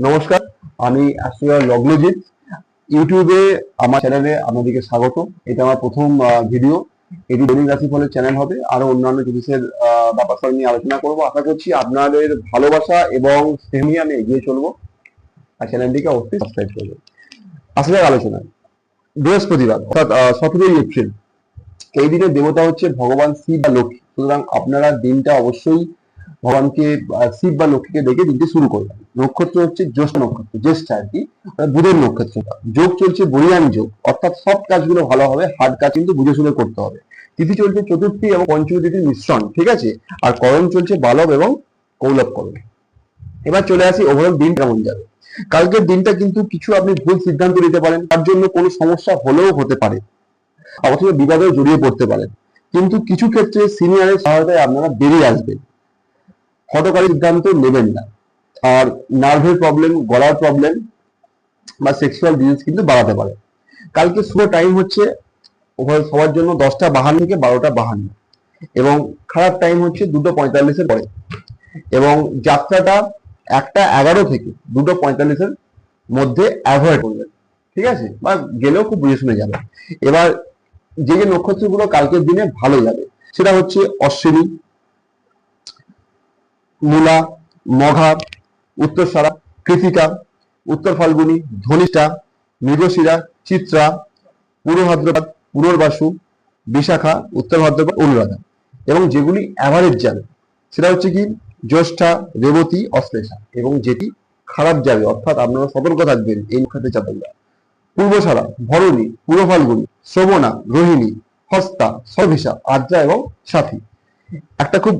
নমস্কার, আমি অ্যাস্ট্রোলজার লগ্নজিৎ ইউটিউবে আমার চ্যানেলে আপনাদেরকে স্বাগত। এটা আমার প্রথম ভিডিও। এটি দৈনিক রাশিফলের চ্যানেল হবে। আরও অন্যান্য জিনিসের ব্যাপার নিয়ে আলোচনা করব। আশা করছি আপনাদের ভালোবাসা এবং নিয়ে আমি এগিয়ে চলবো। আর চ্যানেলটিকে অবশ্যই সাবস্ক্রাইব করবেন আসলে আলোচনায় বৃহস্পতিবার, অর্থাৎ সতেরোই এপ্রিল। এই দিনের দেবতা হচ্ছে ভগবান শিব বা লক্ষ্মী। সুতরাং আপনারা দিনটা অবশ্যই ভগবানকে শিব বা লক্ষ্মীকে ডেকে দিনটি শুরু করবেন নক্ষত্র হচ্ছে জ্যৈষ্ঠ নক্ষত্র, জ্যেষ্ঠ আর কি বুধের নক্ষত্রটা যোগ চলছে বরিয়ান যোগ, অর্থাৎ সব কাজগুলো ভালো হবে হার্ড কাজ কিন্তু বুঝে শুনে করতে হবে। তিথি চলছে চতুর্থী এবং পঞ্চমী তিথির মিশ্রণ, ঠিক আছে? আর করণ চলছে বালব এবং কৌলভ করণ। এবার চলে আসি ওভারঅল দিন কেমন যাবে। কালকের দিনটা কিন্তু কিছু আপনি ভুল সিদ্ধান্ত নিতে পারেন, তার জন্য কোনো সমস্যা হলেও হতে পারে। অথচ বিবাদেও জড়িয়ে পড়তে পারেন কিন্তু কিছু ক্ষেত্রে সিনিয়রের সহায়তায় আপনারা বেরিয়ে আসবেন। হটকারী সিদ্ধান্ত নেবেন না। আর নার্ভের প্রবলেম গলার প্রবলেম বা সেক্সুয়াল ডিজিজ কিন্তু বাড়াতে পারে। কালকে শুভ টাইম হচ্ছে সবার জন্য দশটা বাহান্ন থেকে বারোটা বাহান্ন। এবং খারাপ টাইম হচ্ছে দুটো পঁয়তাল্লিশের পরে। এবং যাত্রাটা একটা এগারো থেকে দুটো পঁয়তাল্লিশের মধ্যে অ্যাভয়েড করবেন। ঠিক আছে? বা গেলেও খুব বুঝে শুনে যাবে এবার যে যে নক্ষত্রগুলো কালকের দিনে ভালো যাবে, সেটা হচ্ছে অশ্বিনী মূলা, মঘা, উত্তরসারা, কৃতিকা, উত্তর ফাল্গুনি, ধনিষ্ঠা, মৃগশিরা, চিত্রা, পূর্ব ভাদ্রপদ, পুনর্বাসু, বিশাখা, উত্তর ভাদ্রপদ, অনুরাধা। এবং যেগুলি অ্যাভারেজ যাবে, সেটা হচ্ছে কি, জ্যৈষ্ঠা, রেবতী, অশ্লেষা। এবং যেটি খারাপ যাবে, অর্থাৎ আপনারা সতর্ক থাকবেন এই নক্ষত্রে চাতকরা পূর্বসারা ভরণী, পূর্ব ফাল্গুনী, শ্রবণা, রোহিণী, হস্তা সভিসা আদ্রা এবং সাথী। একটা খুব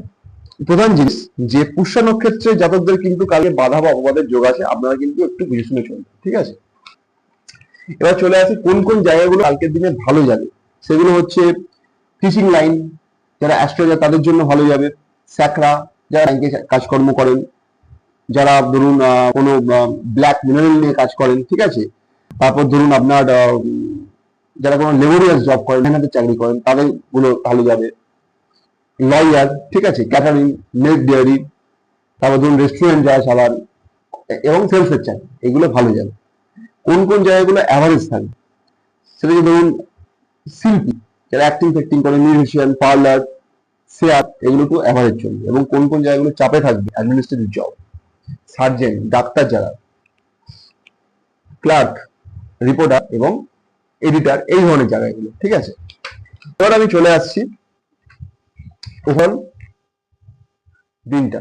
প্রধান জিনিস, যে পুষ্য নক্ষত্রে জাতকদের কিন্তু কালকে বাধা বা অপবাদের যোগ আছে, আপনারা কিন্তু একটু বুঝে শুনে চলবেন ঠিক আছে? এবার চলে আসি কোন কোন জায়গাগুলো কালকের দিনে ভালো যাবে। সেগুলো হচ্ছে টিচিং লাইন যারা অ্যাস্ট্রোলজার তাদের জন্য ভালো যাবে। স্যাকরা যারা ব্যাংকে কাজকর্ম করেন, যারা ধরুন কোনো ব্ল্যাক মিনারেল নিয়ে কাজ করেন, ঠিক আছে? তারপর ধরুন আপনার যারা কোনো লেবোরিয়াস জব করেন, মেহনতের চাকরি করেন, তাদেরগুলো ভালো যাবে। লয়ার, ঠিক আছে ক্যাটারিং মিল্ক ডেয়ারি তারপর ধরুন রেস্টুরেন্ট যায় চালান এবং সেলসের চাকরি এগুলো ভালো যাবে। কোন কোন জায়গাগুলো অ্যাভারেজ থাকবে সেটা ধরুন শিল্পী যারা অ্যাক্টিং ফ্যাক্টিং করে মিউজিশিয়ান পার্লার শেয়ার এগুলো তো অ্যাভারেজ চলবে। এবং কোন কোন জায়গাগুলো চাপে থাকবে? অ্যাডমিনিস্ট্রেটিভ জব সার্জেন ডাক্তার যারা ক্লার্ক রিপোর্টার এবং এডিটার এই ধরনের জায়গাগুলো, ঠিক আছে? এবার আমি চলে আসছি ওভার দিনটা।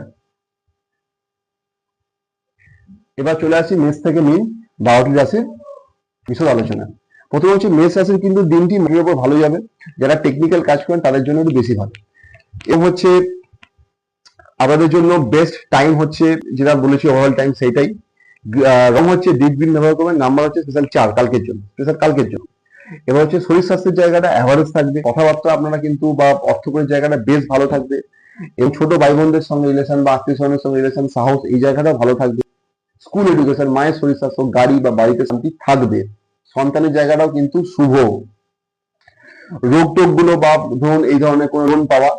এবার চলে আসি মেষ থেকে মিন, বারোটি রাশির বিশদ আলোচনা। প্রথমে হচ্ছে মেষ রাশির কিন্তু দিনটি মেয়ের উপর ভালো যাবে। যারা টেকনিক্যাল কাজ করেন তাদের জন্য একটু বেশি ভালো। এবং হচ্ছে আমাদের জন্য বেস্ট টাইম হচ্ছে যেটা বলেছি ওভারঅল টাইম সেইটাই। রং হচ্ছে ডিপ গ্রিন ব্যবহার করবেন নাম্বার হচ্ছে স্পেশাল চার, কালকের জন্য স্পেশাল কালকের জন্য। এবার হচ্ছে শরীর স্বাস্থ্যের জায়গাটা অ্যাভারেজ থাকবে, কথাবার্তা আপনারা কিন্তু বা অর্থকরীর জায়গাটা বেশ ভালো থাকবে। এবং ছোট ভাই বোনদের সঙ্গে রিলেশন বা আত্মীয় স্বজনের সঙ্গে রিলেশন সাহস, এই জায়গাটা ভালো থাকবে। স্কুল এডুকেশন মায়ের শরীর স্বাস্থ্য, গাড়ি বা বাড়িতে শান্তি থাকবে। সন্তানের জায়গাটাও কিন্তু শুভ। রোগ টোগগুলো বা ধরুন এই ধরনের কোনো লোন পাওয়া,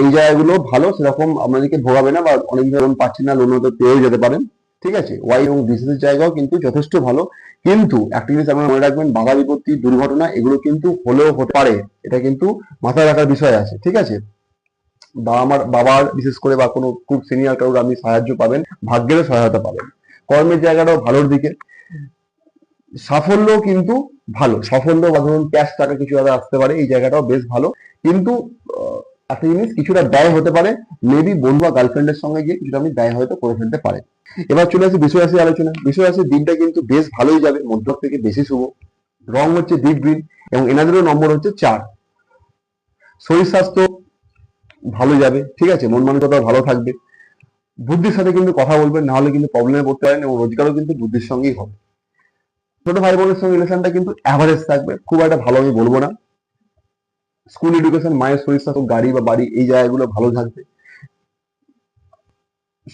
এই জায়গাগুলো ভালো, সেরকম আপনাদেরকে ভোগাবে না বা অনেক ধরুন পাচ্ছেন না লোন হয়তো পেয়েও যেতে পারেন। ঠিক আছে? ওয়াই এবং বিজনেসের জায়গাও কিন্তু যথেষ্ট ভালো। কিন্তু একটা জিনিস আপনারা মনে রাখবেন বাধা বিপত্তি দুর্ঘটনা এগুলো কিন্তু হলেও হতে পারে। এটা কিন্তু মাথায় রাখার বিষয় আছে, ঠিক আছে? বা আমার বাবার, বিশেষ করে বা কোনো খুব সিনিয়র কারোর আপনি সাহায্য পাবেন, ভাগ্যেরও সহায়তা পাবেন। কর্মের জায়গাটাও ভালোর দিকে। সাফল্য কিন্তু ভালো। সাফল্য বা ধরুন ক্যাশ টাকা কিছু আসতে পারে, এই জায়গাটাও বেশ ভালো। কিন্তু একটা জিনিস কিছুটা ব্যয় হতে পারে মেবি বন্ধু বা গার্লফ্রেন্ডের সঙ্গে গিয়ে কিছুটা আপনি ব্যয় হয়তো করে ফেলতে পারেন। এবার চলে আসি বিষয় রাশি আলোচনা। বিষয় রাশির দিনটা কিন্তু বেশ ভালোই যাবে, মধ্যক থেকে বেশি শুভ। রং হচ্ছে ডিপ গ্রিন এবং এনাদেরও নম্বর হচ্ছে চার। শরীর স্বাস্থ্য ভালো যাবে, ঠিক আছে? মন মানসিকতা ভালো থাকবে। বুদ্ধির সাথে কিন্তু কথা বলবেন, না হলে কিন্তু প্রবলেমে পড়তে পারেন এবং রোজগারও কিন্তু বুদ্ধির সঙ্গেই হবে। ছোট ভাই বোনের সঙ্গে রিলেশনটা কিন্তু অ্যাভারেজ থাকবে। খুব একটা ভালো আমি বলব না। স্কুল এডুকেশন মায়ের শরীর স্বাস্থ্য, গাড়ি বা বাড়ি, এই জায়গাগুলো ভালো থাকবে।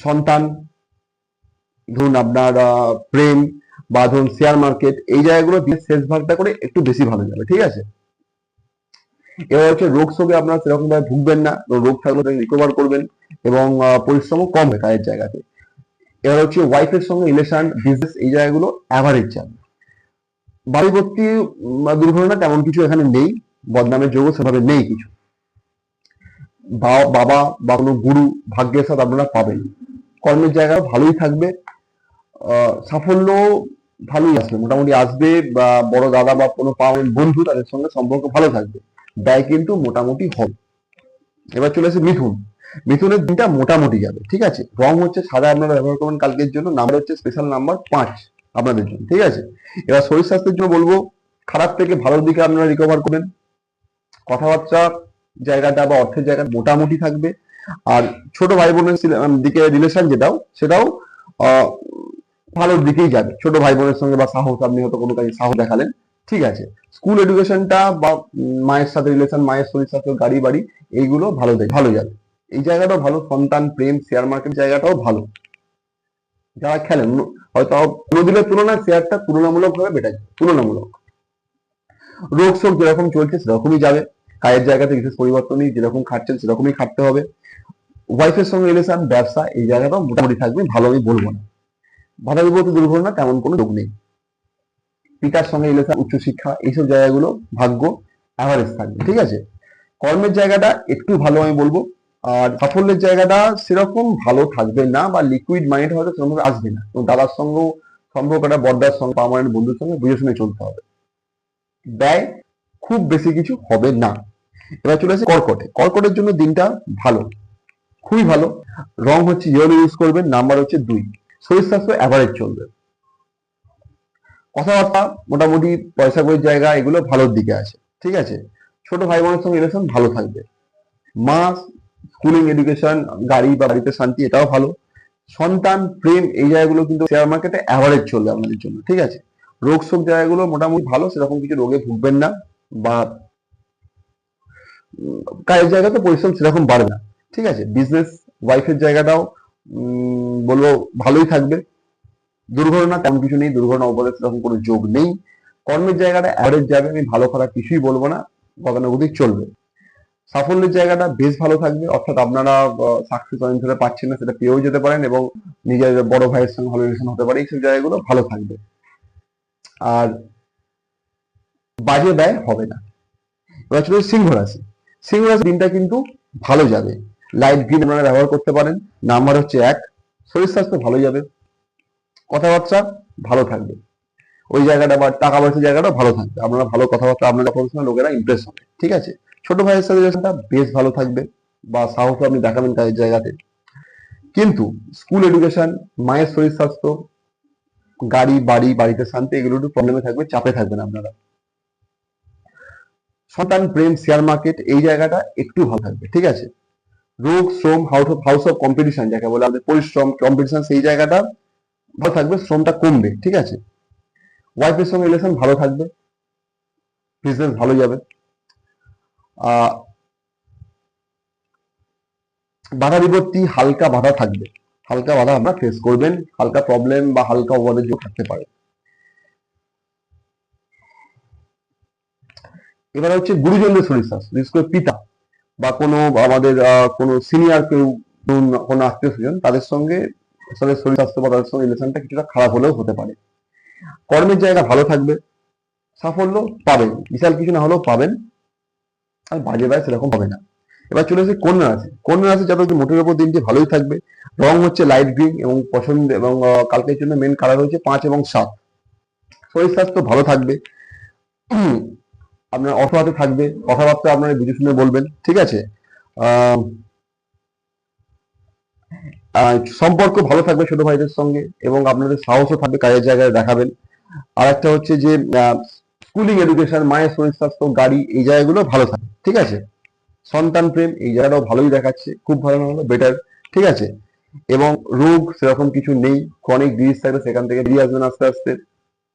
সন্তান, ধরুন আপনার প্রেম বা ধরুন শেয়ার মার্কেট এই জায়গাগুলো দিয়ে শেষ ভাগটা করে একটু বেশি ভালো যাবে, ঠিক আছে? এবার হচ্ছে রোগ শোকে আপনারা সেরকম ভাবে ভুগবেন না রোগ থাকলে রিকভার করবেন এবং পরিশ্রমও কম হয় কাজের জায়গাতে। এবার হচ্ছে ওয়াইফের সঙ্গে রিলেশন বিজনেস এই জায়গাগুলো অ্যাভারেজ যাবে। বাড়িভর্তি দুর্ঘটনা তেমন কিছু এখানে নেই। বদনামের যোগও সেভাবে নেই কিছু। বাবা বা কোনো গুরু ভাগ্যের সাথে আপনারা পাবেন। কর্মের জায়গা ভালোই থাকবে। সাফল্য ভালোই আসবে। মোটামুটি আসবে বা বড় দাদা বা কোনো পাওয়ার বন্ধু তাদের সঙ্গে সম্পর্ক ভালো থাকবে। ব্যয় কিন্তু মোটামুটি হবে। এবার চলে আসে মিথুন। মিথুনের দিনটা মোটামুটি যাবে, ঠিক আছে? রং হচ্ছে সাদা, আপনারা ব্যবহার করবেন কালকের জন্য। নাম্বার হচ্ছে স্পেশাল নাম্বার পাঁচ আপনাদের জন্য, ঠিক আছে? এবার শরীর স্বাস্থ্যের জন্য বলব, খারাপ থেকে ভালোর দিকে আপনারা রিকভার করবেন। কথাবার্তা জায়গাটা বা অর্থের জায়গা মোটামুটি থাকবে। আর ছোট ভাই বোনের দিকে রিলেশন যেটাও, সেটাও ভালোর দিকেই যাবে। ছোট ভাই বোনের সঙ্গে বা সাহস, আপনি হয়তো কোনো কাজে সাহস দেখালেন। ঠিক আছে। স্কুল এডুকেশনটা বা মায়ের সাথে রিলেশন মায়ের শরীর স্বাস্থ্য গাড়ি, বাড়ি, এইগুলো ভালো দেয় ভালো যাবে। এই জায়গাটাও ভালো, সন্তান, প্রেম শেয়ার মার্কেট জায়গাটাও ভালো। যারা খেলেন, হয়তো নদীর তুলনায় শেয়ারটা তুলনামূলক ভাবে বেটার তুলনামূলক। রোগ শোক যেরকম চলছে, সেরকমই যাবে। কাজের জায়গাতে বিশেষ পরিবর্তন নেই যেরকম খাটছেন, সেরকমই খাটতে হবে। ওয়াইফের সঙ্গে রিলেশন ব্যবসা, এই জায়গাটাও মোটামুটি থাকবে, ভালো আমি বলব না। বাধা বিপত্তি দুর্ঘটনা তেমন কোনো রোগ নেই। পিতার সঙ্গে রিলেশন উচ্চশিক্ষা, এইসব জায়গাগুলো ভাগ্য অ্যাভারেজ থাকবে, ঠিক আছে? কর্মের জায়গাটা একটু ভালো আমি বলব, আর সাফল্যের জায়গাটা সেরকম ভালো থাকবে না, বা লিকুইড মাইন্ড হয়তো সেরকম আসবে না। এবং দাদার সঙ্গেও সম্পর্কটা বর্দার সঙ্গে, পার্মানেন্ট বন্ধুর সঙ্গে বুঝে শুনে চলতে হবে। ব্যয় খুব বেশি কিছু হবে না। এবার চলে আসে কর্কটে। কর্কটের জন্য দিনটা ভালো, খুবই ভালো। রং হচ্ছে ইয়েলো ইউজ করবেন নাম্বার হচ্ছে দুই। শরীর স্বাস্থ্য অ্যাভারেজ চলবে। কথাবার্তা, মোটামুটি পয়সা করির জায়গা, এগুলো ভালোর দিকে আছে। ঠিক আছে? ছোট ভাই বোনের সঙ্গে রিলেশন ভালো থাকবে। মা স্কুলিং এডুকেশন গাড়ি বা বাড়িতে শান্তি, এটাও ভালো। সন্তান, প্রেম, এই জায়গাগুলো কিন্তু শেয়ার মার্কেটে অ্যাভারেজ চলবে আপনাদের জন্য। ঠিক আছে? রোগ শোক জায়গাগুলো মোটামুটি ভালো, সেরকম কিছু রোগে ভুগবেন না। বা কাজের জায়গাতে পরিশ্রম সেরকম বাড়বে না। ঠিক আছে? বিজনেস ওয়াইফের জায়গাটাও বলব ভালোই থাকবে। দুর্ঘটনা তেমন কিছু নেই, দুর্ঘটনা উপরে সেরকম কোনো যোগ নেই। কর্মের জায়গাটা অ্যাভারেজ যাবে, আমি ভালো খারাপ কিছুই বলব না, গতানুগতিক চলবে। সাফল্যের জায়গাটা বেশ ভালো থাকবে, অর্থাৎ আপনারা সাকসেস অনেক ধরে পাচ্ছেন না, সেটা পেয়েও যেতে পারেন এবং নিজের বড় ভাইয়ের সঙ্গে ভালো রিলেশন হতে পারে এইসব জায়গাগুলো ভালো থাকবে। আর বাজে ব্যয় হবে না। এবার চলে সিংহ রাশি সিংহ রাশি দিনটা কিন্তু ভালো যাবে। লাইট গ্রিন আপনারা ব্যবহার করতে পারেন। নাম্বার হচ্ছে এক। শরীর স্বাস্থ্য ভালো যাবে। কথাবার্তা ভালো থাকবে। ওই জায়গাটা বা টাকা পয়সার জায়গাটা ভালো থাকবে। আপনারা ভালো কথাবার্তা, আপনারা সঙ্গে লোকেরা ইমপ্রেস হবে। ঠিক আছে? ছোট ভাইয়ের সাথে রিলেশনটা বেশ ভালো থাকবে। বা সাহস আপনি দেখাবেন কাজের জায়গাতে। কিন্তু স্কুল এডুকেশন মায়ের শরীর স্বাস্থ্য, গাড়ি, বাড়ি, বাড়িতে শান্তি এগুলো একটু প্রবলেমে থাকবে, চাপে থাকবেন আপনারা। সন্তান প্রেম শেয়ার মার্কেট এই জায়গাটা একটু ভালো থাকবে, ঠিক আছে? রোগ, শ্রম house of house of competition যাকে বলে আমাদের পরিশ্রম কম্পিটিশন সেই জায়গাটা ভালো থাকবে, শ্রমটা কমবে, ঠিক আছে? ওয়াইফের সঙ্গে রিলেশন ভালো থাকবে বিজনেস ভালো যাবে। বাধা বিপত্তি, হালকা বাধা থাকবে। হালকা বাধা আপনারা ফেস করবেন, হালকা প্রবলেম বা হালকা ওভারের যোগ থাকতে পারে। এবার হচ্ছে গুরুজনদের শরীর স্বাস্থ্য বিশেষ করে পিতা বা কোনো আমাদের কোনো সিনিয়র কেউ কোনো আত্মীয় স্বজন, তাদের সঙ্গে তাদের শরীর স্বাস্থ্য বা তাদের সঙ্গে রিলেশনটা কিছুটা খারাপ হলেও হতে পারে। কর্মের জায়গা ভালো থাকবে, সাফল্য পাবেন, বিশাল কিছু না হলেও পাবেন, আর বাজে ব্যয় সেরকম হবে না। এবার চলে আসে কন্যা রাশি কন্যা রাশি যাদের মোটের উপর দিনটি ভালোই থাকবে, রং হচ্ছে লাইট গ্রিন এবং পছন্দ এবং কালকের জন্য মেন কালার হচ্ছে পাঁচ এবং সাত। শরীর স্বাস্থ্য ভালো থাকবে আপনার অর্থ হাতে থাকবে, কথাবার্তা আপনারা বুঝে শুনে বলবেন, ঠিক আছে? সম্পর্ক ভালো থাকবে ছোট ভাইদের সঙ্গে এবং আপনাদের সাহসও থাকবে কাজের জায়গায় দেখাবেন। আর একটা হচ্ছে যে স্কুলিং এডুকেশন মায়ের শরীর স্বাস্থ্য, গাড়ি, এই জায়গাগুলো ভালো থাকে, ঠিক আছে? সন্তান প্রেম, এই জায়গাটাও ভালোই দেখাচ্ছে, খুব ভালো না হলো বেটার ঠিক আছে? এবং রোগ সেরকম কিছু নেই ক্রনিক ডিজিজ থাকলে সেখান থেকে বেরিয়ে আসবেন আস্তে আস্তে,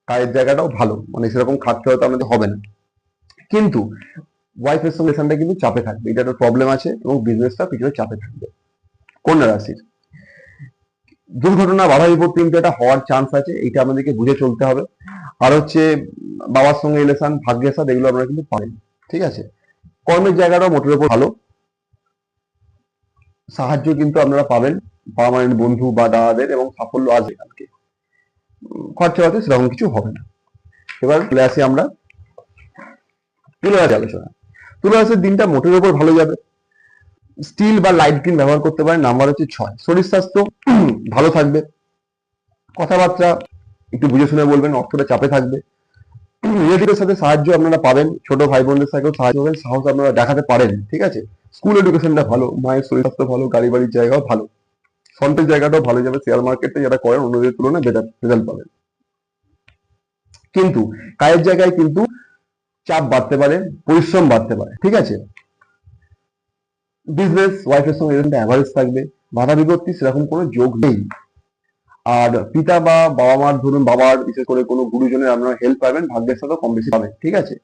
কাজের জায়গাটাও ভালো মানে সেরকম খাটতে হয়তো আপনাদের হবে না। কিন্তু ওয়াইফের সঙ্গে কিন্তু চাপে থাকবে। এটা একটা প্রবলেম আছে এবং বিজনেসটা কিছুটা চাপে থাকবে। কন্যা রাশির। দুর্ঘটনা বাধা বিপত্তি কিন্তু এটা হওয়ার চান্স আছে এটা আমাদেরকে বুঝে চলতে হবে। আর হচ্ছে বাবার সঙ্গে রিলেশন ভাগ্যের সাথে এগুলো আপনারা কিন্তু পাবেন ঠিক আছে? কর্মের জায়গাটাও মোটের উপর ভালো। সাহায্য কিন্তু আপনারা পাবেন বাবা পার্মানেন্ট বন্ধু বা দাদাদের এবং সাফল্য আসবে কালকে। উম, খরচাপাতি সেরকম কিছু হবে না। এবার চলে আসি আমরা তুলে আসি আলোচনা। তুলে আসির দিনটা মোটের উপর ভালো যাবে। স্টিল বা লাইট গ্রিন ব্যবহার করতে পারেন, নাম্বার হচ্ছে ছয়। শরীর স্বাস্থ্য, ভালো থাকবে। কথাবার্তা, একটু বুঝে শুনে বলবেন, অর্থটা চাপে থাকবে। রিলেটিভের সাথে সাহায্য আপনারা পাবেন, ছোট ভাই বোনদের সাথেও সাহায্য পাবেন, সাহস আপনারা দেখাতে পারেন, ঠিক আছে? স্কুল এডুকেশনটা ভালো, মায়ের শরীর স্বাস্থ্য ভালো গাড়ি বাড়ির জায়গাও ভালো। সন্তের জায়গাটাও ভালো যাবে, শেয়ার মার্কেটে যারা করেন অন্যদের তুলনায় বেটার রেজাল্ট পাবেন। কিন্তু, কায়ের জায়গায় কিন্তু চাপ বাড়তে পারে, পরিশ্রম বাড়তে পারে, ঠিক আছে? বিজনেস ওয়াইফের সঙ্গে এরকম অ্যাভারেজ থাকবে, বাধা বিপত্তি সেরকম কোনো যোগ নেই। আর পিতা বা বাবা মার ধরুন, বাবার বিশেষ করে কোনো গুরুজনের আপনারা হেল্প পাবেন, ভাগ্যের সাথে কম বেশি পাবেন, ঠিক আছে?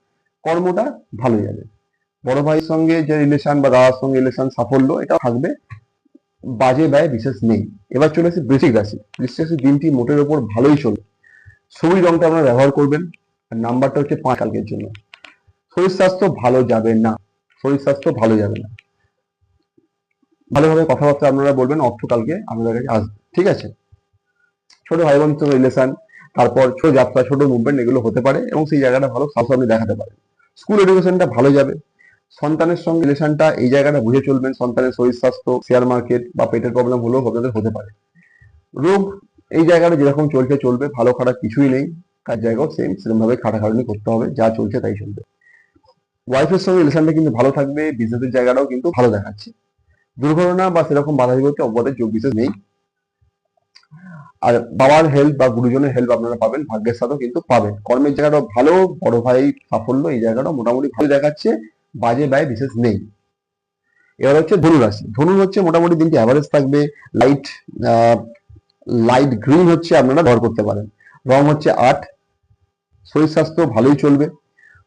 কর্মটা ভালো যাবে। বড় ভাইয়ের সঙ্গে যে রিলেশন বা দাদার সঙ্গে রিলেশন সাফল্য, এটা থাকবে, বাজে ব্যয় বিশেষ নেই। এবার চলে আসি বৃশ্চিক রাশি। বৃশ্চিক রাশির দিনটি মোটের ওপর ভালোই চলবে। সবুজ রংটা আপনারা ব্যবহার করবেন, আর নাম্বারটা হচ্ছে পাঁচ কালকের জন্য। শরীর স্বাস্থ্য ভালো যাবে না। শরীর স্বাস্থ্য ভালো যাবে না। ভালোভাবে কথাবার্তা আপনারা বলবেন, অর্থ কালকে আপনাদের কাছে আসবে। ঠিক আছে? ছোট ভাই সঙ্গে রিলেশন তারপর ছোট যাত্রা, ছোট মুভমেন্ট এগুলো হতে পারে এবং সেই জায়গাটা ভালো সাহস আপনি দেখাতে পারেন। স্কুল এডুকেশনটা ভালো যাবে। সন্তানের সঙ্গে রিলেশনটা এই জায়গাটা বুঝে চলবেন, সন্তানের শরীর স্বাস্থ্য শেয়ার মার্কেট বা পেটের প্রবলেম হলেও আপনাদের হতে পারে। রোগ এই জায়গাটা যেরকম চলছে, চলবে, ভালো খারাপ কিছুই নেই। কার জায়গাও সেম সেরকম ভাবে খাটাখাটনি করতে হবে, যা চলছে তাই চলবে। ওয়াইফের সঙ্গে রিলেশনটা কিন্তু ভালো থাকবে বিজনেসের জায়গাটাও কিন্তু ভালো দেখাচ্ছে। দুর্ঘটনা বা সেরকম বাধা বিপত্তি অব্যাহত যোগ বিশেষ নেই আর বাবার হেল্প বা গুরুজনের হেল্প আপনারা পাবেন, ভাগ্যের সাথেও কিন্তু পাবেন। কর্মের জায়গাটাও ভালো, বড় ভাই সাফল্য, এই জায়গাটাও মোটামুটি ভালো দেখাচ্ছে, বাজে ব্যয় বিশেষ নেই। এবার হচ্ছে ধনু রাশি। ধনু হচ্ছে মোটামুটি দিনটি অ্যাভারেজ থাকবে লাইট লাইট গ্রিন হচ্ছে আপনারা ব্যবহার করতে পারেন। রং হচ্ছে আট, শরীর স্বাস্থ্য ভালোই চলবে।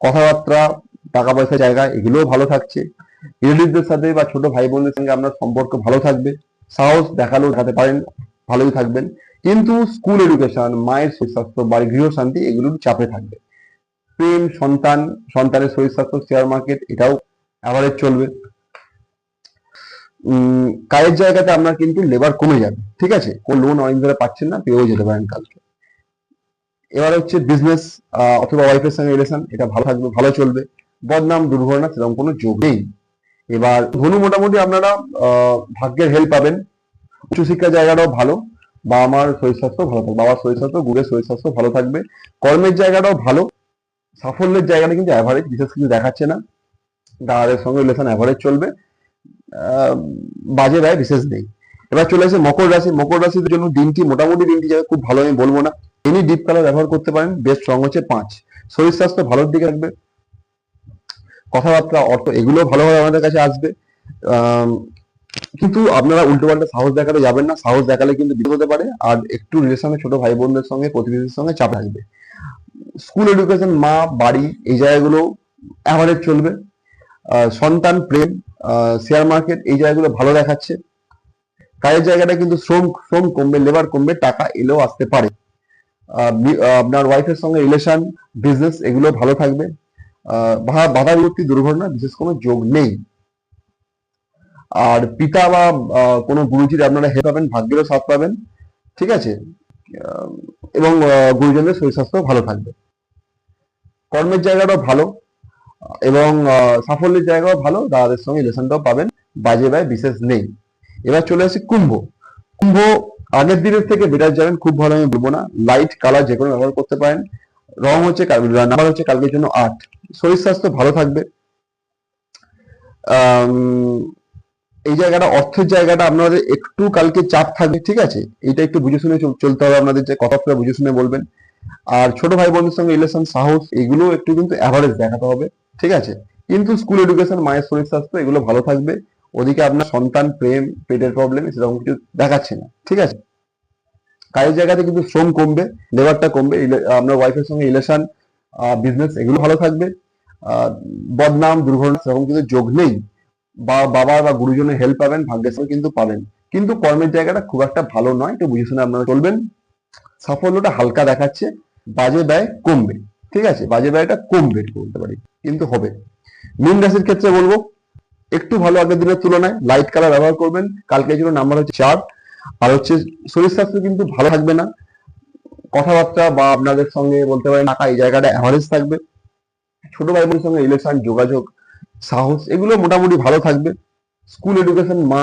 কথাবার্তা টাকা পয়সা জায়গা, এগুলোও ভালো থাকছে। রিলেটিভদের সাথে বা ছোট ভাই বোনদের সঙ্গে আপনার সম্পর্ক ভালো থাকবে। সাহস দেখালেও দেখাতে পারেন, ভালোই থাকবেন। কিন্তু স্কুল এডুকেশন, মায়ের শরীর স্বাস্থ্য বাড়ি গৃহ শান্তি এগুলোর চাপে থাকবে। প্রেম, সন্তান, সন্তানের শরীর স্বাস্থ্য শেয়ার মার্কেট, এটাও অ্যাভারেজ চলবে। কাজের জায়গাতে আপনার কিন্তু লেবার কমে যাবে, ঠিক আছে? কোন লোন অনেক ধরে পাচ্ছেন না, পেয়েও যেতে পারেন কালকে। এবার হচ্ছে বিজনেস অথবা ওয়াইফের সঙ্গে রিলেশন এটা ভালো থাকবে, ভালো চলবে। বদনাম, দুর্ঘটনা সেরকম কোনো যোগ নেই। এবার ধনু মোটামুটি আপনারা ভাগ্যের হেল্প পাবেন। উচ্চশিক্ষার জায়গাটাও ভালো। বাবা মার শরীর স্বাস্থ্য ভালো থাকবে। বাবার শরীর স্বাস্থ্য গুড়ের শরীর স্বাস্থ্য ভালো থাকবে। কর্মের জায়গাটাও ভালো। সাফল্যের জায়গাটা কিন্তু অ্যাভারেজ বিশেষ কিছু দেখাচ্ছে না। দাদাদের সঙ্গে রিলেশন অ্যাভারেজ চলবে। বাজে ব্যয় বিশেষ নেই। এবার চলে আসে মকর রাশি। মকর রাশির জন্য দিনটি, মোটামুটি দিনটি যাবে, খুব ভালো আমি বলব না। এনি ডিপ কালার ব্যবহার করতে পারেন। বেস্ট রং হচ্ছে পাঁচ। শরীর স্বাস্থ্য ভালোর দিকে রাখবে কথাবার্তা, অর্থ এগুলো ভালোভাবে আমাদের কাছে আসবে। কিন্তু আপনারা উল্টো পাল্টা সাহস দেখাতে যাবেন না। সাহস দেখালে কিন্তু বিপদ হতে পারে। আর একটু রিলেশনে ছোট ভাই বোনদের সঙ্গে প্রতিবেশীর সঙ্গে চাপ থাকবে স্কুল এডুকেশন মা, বাড়ি, এই জায়গাগুলো অ্যাভারেজ চলবে। সন্তান, প্রেম শেয়ার মার্কেট এই জায়গাগুলো ভালো দেখাচ্ছে। কাজের জায়গাটা কিন্তু শ্রম শ্রম কমবে লেবার কমবে, টাকা এলেও আসতে পারে। আপনার ওয়াইফের সঙ্গে রিলেশন বিজনেস এগুলো ভালো থাকবে। বাধা বিপত্তি দুর্ঘটনা, বিশেষ কোনো যোগ নেই। আর পিতা বা কোনো গুরুজির আপনারা হেল্প পাবেন, ভাগ্যেরও সাথ পাবেন, ঠিক আছে? এবং গুরুজনদের শরীর স্বাস্থ্য ভালো থাকবে। কর্মের জায়গাটাও ভালো, এবং সাফল্যের জায়গাও ভালো, দাদাদের সঙ্গে রিলেশনটাও পাবেন, বাজে ব্যয় বিশেষ নেই। এবার চলে আসি কুম্ভ। কুম্ভ আগের দিনের থেকে বেটার যাবেন খুব ভালো আমি বলব না। লাইট কালার যে কোনো ব্যবহার করতে পারেন। রং হচ্ছে নাম্বার হচ্ছে কালকের জন্য আট। শরীর স্বাস্থ্য ভালো থাকবে। এই জায়গাটা, অর্থের জায়গাটা আপনাদের একটু কালকে চাপ থাকবে, ঠিক আছে? এটা একটু বুঝে শুনে চল- চলতে হবে আপনাদের, যে কথাবার্তা বুঝে শুনে বলবেন। আর ছোট ভাই বোনের সঙ্গে রিলেশন সাহস, এগুলো একটু কিন্তু অ্যাভারেজ দেখাতে হবে, ঠিক আছে? কিন্তু স্কুল এডুকেশন মায়ের শরীর স্বাস্থ্য, এগুলো ভালো থাকবে। ওদিকে আপনার সন্তান, প্রেম, পেটের প্রবলেম সেরকম কিছু দেখাচ্ছে না, ঠিক আছে? কাজের জায়গাতে কিন্তু শ্রম কমবে, লেবারটা কমবে আপনার ওয়াইফের সঙ্গে রিলেশন বিজনেস এগুলো ভালো থাকবে। বদনাম, দুর্ঘটনা সেরকম কিন্তু যোগ নেই। বা, বাবা বা গুরুজনের হেল্প পাবেন ভাগ্যের সঙ্গে কিন্তু পাবেন। কিন্তু কর্মের জায়গাটা খুব একটা ভালো নয়, একটু বুঝে শুনে আপনারা চলবেন। সাফল্যটা হালকা দেখাচ্ছে, বাজে ব্যয় কমবে, ঠিক আছে? বাজে ব্যয়টা কমবে বলতে পারি, কিন্তু হবে। মীন রাশির ক্ষেত্রে বলব, একটু ভালো আগের দিনের তুলনায় লাইট কালার ব্যবহার করবেন। কালকে জন্য নাম্বার হচ্ছে চার আর হচ্ছে শরীর স্বাস্থ্য কিন্তু ভালো থাকবে না। কথাবার্তা বা আপনাদের সঙ্গে বলতে পারেন টাকা, এই জায়গাটা অ্যাভারেজ থাকবে। ছোট ভাই বোনের সঙ্গে রিলেশন যোগাযোগ, সাহস, এগুলো মোটামুটি ভালো থাকবে। স্কুল এডুকেশন মা,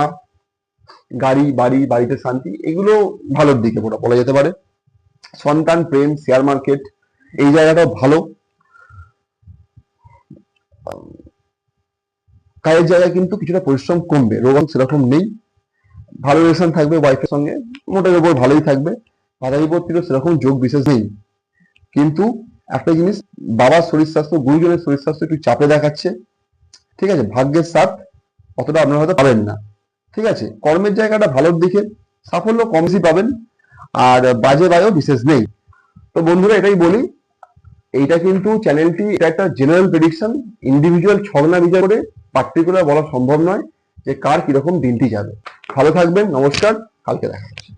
গাড়ি, বাড়ি, বাড়িতে শান্তি, এগুলো ভালোর দিকে বলা যেতে পারে। সন্তান, প্রেম শেয়ার মার্কেট এই জায়গাটাও ভালো। কাজের জায়গায় কিন্তু কিছুটা পরিশ্রম কমবে রোগ সেরকম নেই। ভালো রিলেশন থাকবে ওয়াইফের সঙ্গে, মোটের উপর ভালোই থাকবে। বাধা বিপত্তিরও সেরকম যোগ বিশেষ নেই। কিন্তু একটা জিনিস, বাবার শরীর স্বাস্থ্য, গুরুজনের শরীর স্বাস্থ্য একটু চাপে দেখাচ্ছে। ঠিক আছে, ভাগ্যের সাথ অতটা আপনারা হয়তো পাবেন না। ঠিক আছে, কর্মের জায়গাটা ভালোর দিকে সাফল্য কম বেশি পাবেন, আর বাজে বায়ও বিশেষ নেই। তো বন্ধুরা, এটাই বলি, এইটা কিন্তু চ্যানেলটি এটা একটা জেনারেল প্রেডিকশন ইন্ডিভিজুয়াল ছগনা বিচার করে পার্টিকুলার বলা সম্ভব নয়। যে কার কীরকম দিনটি যাবে। ভালো থাকবেন নমস্কার কালকে দেখা হচ্ছে।